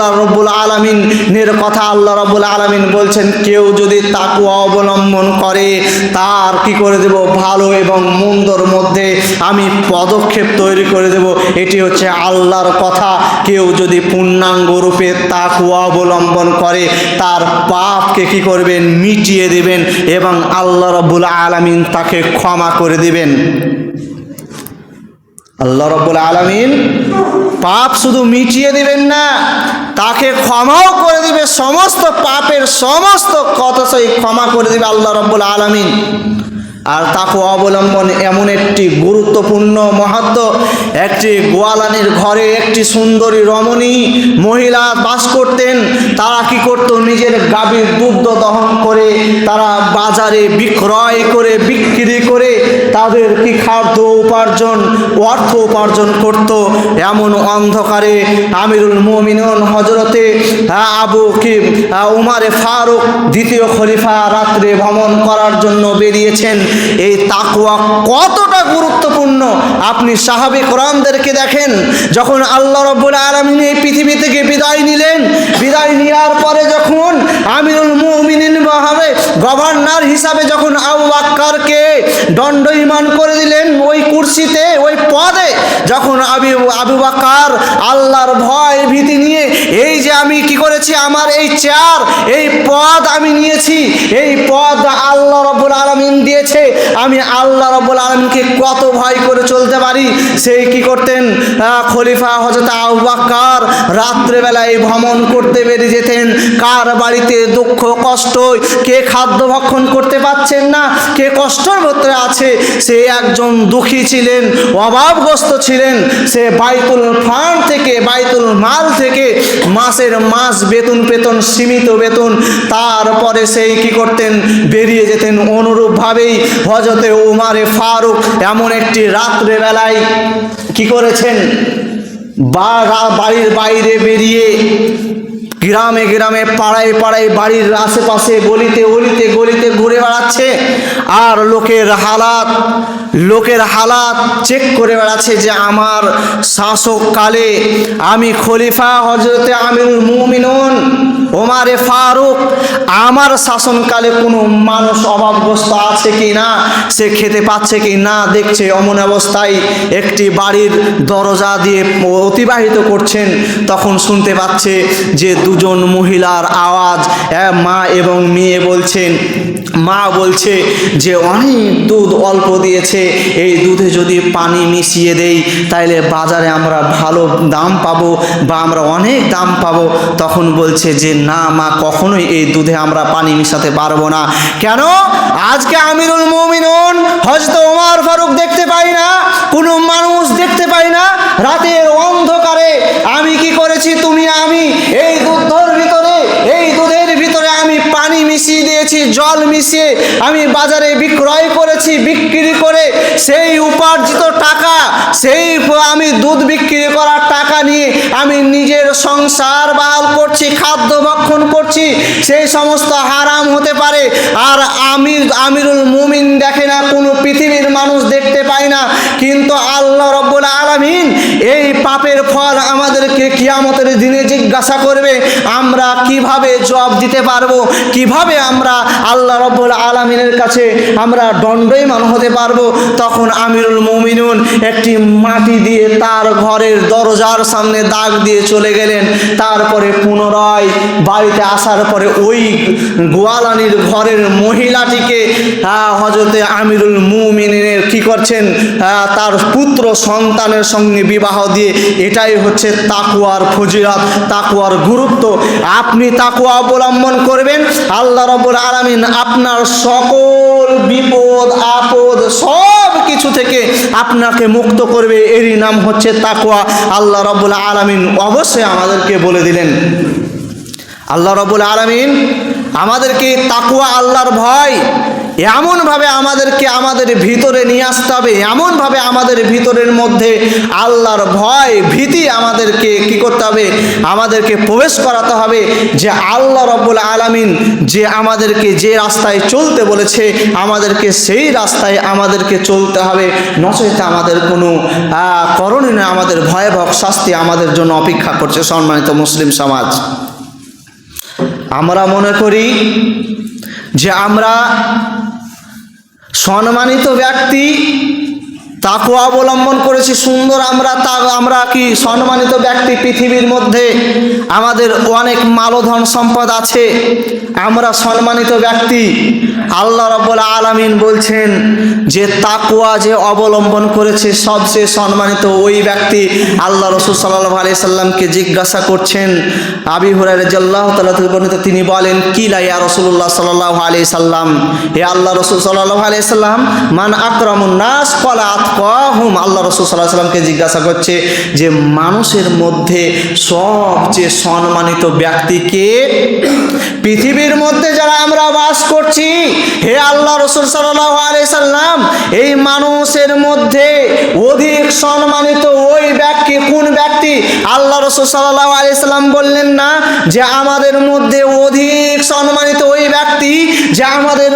আল্লাহ রব্বুল আলমিনের কথা আল্লাহ রব্বুল আলমিন বলছেন, কেউ যদি তাকুয়া অবলম্বন করে, তার কি করে দেব? ভালো এবং মন্দর মধ্যে আমি পদক্ষেপ তৈরি করে দেব। এটি হচ্ছে আল্লাহর কথা। কেউ যদি পূর্ণাঙ্গ রূপে তাকুয়া অবলম্বন করে, তার পাপকে কি করবেন? মিটিয়ে দেবেন এবং আল্লাহ রব্বুল আলমিন তাকে ক্ষমা করে দিবেন। আল্লাহ রব্বুল আলমিন পাপ শুধু মিটিয়ে দিবেন না, তাকে ক্ষমাও করে দিবে, সমস্ত পাপের সমস্ত কথা সেই ক্ষমা করে দিবে আল্লাহ রব্বুল আলমিন। আর তাকে অবলম্বন এমন একটি গুরুত্বপূর্ণ মহাত্ম একটি গোয়ালানির ঘরে একটি সুন্দরী রমণী মহিলা বাস করতেন, তারা কি করতো? নিজের গাভীর দুগ্ধ দহন করে তারা বাজারে বিক্রয় করে, বিক্রি করে তাদের কি খাদ্য উপার্জন, অর্থ উপার্জন করত? এমন অন্ধকারে আমিরুল মোমিনন হজরতে আবু কি উমারে ফারুক দ্বিতীয় খলিফা রাত্রে ভ্রমণ করার জন্য বেরিয়েছেন। এই তাকুয়া কতটা গুরুত্বপূর্ণ? আপনি সাহাবি কোরআনদেরকে দেখেন, যখন আল্লাহ রব্বুল আলমিন এই পৃথিবী থেকে বিদায় নিলেন, বিদায় নেওয়ার পরে যখন আমিরুল মুমিনিন গভর্নর হিসাবে যখন আবু বাক্কারকে দণ্ড ইমান করে দিলেন ওই কুর্সিতে, ওই পদে যখন আবি, আবু বাক্কার আল্লাহর ভয় ভীতি নিয়ে, এই যে আমি কি করেছি? আমার এই চেয়ার, এই পদ আমি নিয়েছি, এই পদ আল্লাহ রব্বুল আলমিন দিয়েছে। আমি আল্লাহ রব্বুল আলমিনকে কত ভয় করে চলতে পারি? সেই কি করতেন? খলিফা হজরত আবু রাত্রেবেলায় ভ্রমণ করতে বেরিয়ে যেতেন। কার বাড়িতে দুঃখ, কষ্ট, কে খাদ্য ভক্ষণ করতে পারছেন না? কে কষ্টর মধ্যে আছে? সে একজন দুঃখী ছিলেন, অভাবগ্রস্ত ছিলেন। সে বাইতুল ফান্ড থেকে, বাইতুল মাল থেকে মাসের মাস বেতন পেতন, সীমিত বেতন। তারপরে সেই কি করতেন? বেরিয়ে যেতেন। অনুরূপভাবেই হজরতে উমারে ফারুক এমন একটি রাত্রেবেলায় কি করেছেন? বাড়ির বাইরে বেরিয়ে গ্রামে গ্রামে পাড়ায় পাড়ায় বাড়ির আশেপাশে গলিতে গলিতে গলিতে ঘুরে বেড়াচ্ছে। আর লোকের হালাত লোকের হালাত চেক করে বেড়াচ্ছে যে আমার শাসককালে আমি খলিফা হজরতে আমিরুল মুমিনুন, ওমারে ফারুক আমার শাসনকালে কোনো মানুষ অভাবগ্রস্ত আছে কি না সে খেতে পাচ্ছে কি না দেখছে অমন অবস্থায় একটি বাড়ির দরজা দিয়ে অতিবাহিত করছেন, তখন শুনতে পাচ্ছে যে দুজন মহিলার আওয়াজ মা এবং মেয়ে বলছেন, মা বলছে যে অনেক দুধ অল্প দিয়েছে, এই দুধে যদি পানি মিশিয়ে দেই, তাইলে বাজারে আমরা ভালো দাম পাবো বা আমরা অনেক দাম পাবো। তখন বলছে যে, না মা, কখনোই এই দুধে আমরা পানি মিশাতে পারব না। কেন? আজকে আমিরুল মুমিনুন হজরত ওমর ফারুক দেখতে পাই না, কোনো মানুষ দেখতে পাই না, রাতের অন্ধকারে আমি কি করেছি? দিয়েছি, জল মিশিয়ে আমি বাজারে বিক্রয় করেছি, বিক্রি করে সেই উপার্জিত টাকা, সেই আমি দুধ বিক্রি করার টাকা নিয়ে আমি নিজের সংসার বাহাল করছি, খাদ্য ভক্ষণ করছি, সেই সমস্ত হারাম হতে পারে। আর আমি, আমিরুল মুমিন দেখে না, কোনো পৃথিবীর মানুষ দেখতে পায় না। কিন্তু আল্লাহ রব্বুল আলমিন এই পাপের ফল আমাদেরকে কিয়ামতের দিনে জিজ্ঞাসা করবে, আমরা কীভাবে জবাব দিতে পারব? কীভাবে আমরা আল্লাহ রব্বুল আলমিনের কাছে আমরা দণ্ডইমান হতে পারব? তখন আমিরুল মুমিনুন একটি মাটি দিয়ে তার ঘরের দরজার সামনে দাগ দিয়ে চলে গেলেন। তারপরে পুনরায় বাড়িতে আসার পরে ওই গোয়ালানির ঘরের মহিলাটিকে হজরতে আমিরুল মুমিনের কি করছেন তার পুত্র সন্তানের সঙ্গে বিবাহ দিয়ে এটাই হচ্ছে তাকুয়ার ফজিরাত তাকুয়ার গুরুত্ব। আপনি তাকুয়া অবলম্বন করবেন, আল্লাহ রবুল আলমিন আপনার সকল বিপদ, আপদ সব কিছু থেকে আপনাকে মুক্ত করবে। এরই নাম হচ্ছে তাকুয়া আল্লাহ রবুল আলমিন অবশ্যই আমাদেরকে বলে দিলেন। আল্লাহ রবুল আলমিন আমাদেরকে তাকুয়া আল্লাহর ভয় এমনভাবে আমাদেরকে আমাদের ভিতরে নিয়ে আসতে হবে, এমনভাবে আমাদের ভিতরের মধ্যে আল্লাহর ভয়, ভীতি আমাদেরকে কি করতে হবে? আমাদেরকে প্রবেশ করাতে হবে যে আল্লাহ রব্বুল আলামিন যে আমাদেরকে যে রাস্তায় চলতে বলেছে, আমাদেরকে সেই রাস্তায় আমাদেরকে চলতে হবে। নচেত আমাদের কোনো করণীয় আমাদের ভয়াবহ শাস্তি আমাদের জন্য অপেক্ষা করছে সম্মানিত মুসলিম সমাজ। আমরা মনে করি যে আমরা সম্মানিত ব্যক্তি তাকে অবলম্বন করেছি, সুন্দর আমরা তা, আমরা কি সম্মানিত ব্যক্তি পৃথিবীর মধ্যে? আমাদের অনেক মালধন সম্পদ আছে। আমরা সম্মানিত ব্যক্তি। আল্লাহ রব্বুল আলামিন বলছেন যে তাকুয়া যে অবলম্বন করেছে, সবচেয়ে সম্মানিত ওই ব্যক্তি আল্লাহ রসুল সাল্লাহ আলি সাল্লামকে জিজ্ঞাসা করছেন। আবি হুরাই জাল্লাহ তাল্লাহ থেকে তিনি বলেন কি লাইয়া রসুল্লাহ সাল্লাহ আলি সাল্লাম? হে আল্লাহ রসুল সাল্লাহ আলি সাল্লাম, মান আক্রমণ নাস কলা আতকুম আল্লাহ রসুল সাল্লাহ সাল্লামকে জিজ্ঞাসা করছে যে, মানুষের মধ্যে সবচেয়ে সম্মানিত ব্যক্তিকে পৃথিবীর মধ্যে যারা আমরা বাস করছি, হে আল্লাহ রসুল সাল্লাহ আলি সাল্লাম এই মানুষের মধ্যে অধিক সম্মানিত ওই ব্যক্তি কোন ব্যক্তি? আল্লাহ রসুল সাল্লাহ আলি সাল্লাম বললেন না যে, আমাদের মধ্যে অধিক সম্মানিত ওই ব্যক্তি যে, আমাদের